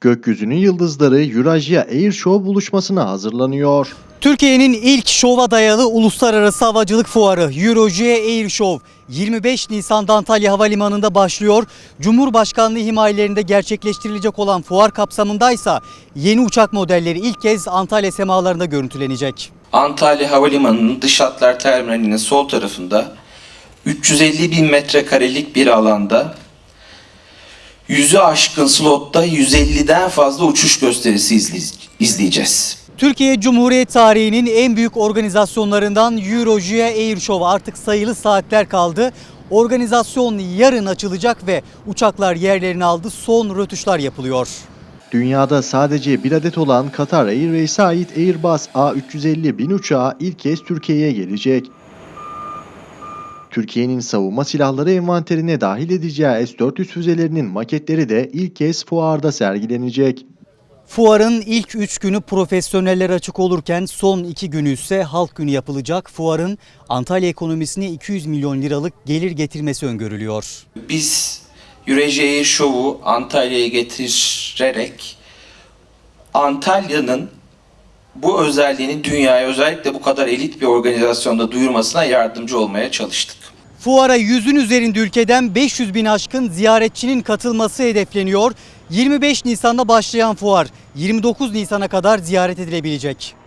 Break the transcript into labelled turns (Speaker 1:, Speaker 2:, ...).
Speaker 1: Gökyüzünün yıldızları Eurasia Air Show buluşmasına hazırlanıyor.
Speaker 2: Türkiye'nin ilk şova dayalı uluslararası havacılık fuarı Eurojet Air Show 25 Nisan'da Antalya Havalimanı'nda başlıyor. Cumhurbaşkanlığı himayelerinde gerçekleştirilecek olan fuar kapsamındaysa yeni uçak modelleri ilk kez Antalya semalarında görüntülenecek.
Speaker 3: Antalya Havalimanı'nın dış hatlar terminalinin sol tarafında 350 bin metrekarelik bir alanda yüzü aşkın slotta 150'den fazla uçuş gösterisi izley- izleyeceğiz.
Speaker 2: Türkiye Cumhuriyet tarihinin en büyük organizasyonlarından Eurojet Air Show artık sayılı saatler kaldı. Organizasyon yarın açılacak ve uçaklar yerlerini aldı. Son rötuşlar yapılıyor.
Speaker 1: Dünyada sadece bir adet olan Qatar Airways'e ait Airbus A350 bin uçağı ilk kez Türkiye'ye gelecek. Türkiye'nin savunma silahları envanterine dahil edeceği S-400 füzelerinin maketleri de ilk kez fuarda sergilenecek.
Speaker 2: Fuarın ilk 3 günü profesyonellere açık olurken son 2 günü ise halk günü yapılacak. Fuarın Antalya ekonomisine 200 milyon liralık gelir getirmesi öngörülüyor.
Speaker 3: Biz Eurasia'yı şovu Antalya'ya getirerek Antalya'nın bu özelliğini dünyaya özellikle bu kadar elit bir organizasyonda duyurmasına yardımcı olmaya çalıştık.
Speaker 2: Fuara yüzün üzerinde ülkeden 500 bin aşkın ziyaretçinin katılması hedefleniyor. 25 Nisan'da başlayan fuar 29 Nisan'a kadar ziyaret edilebilecek.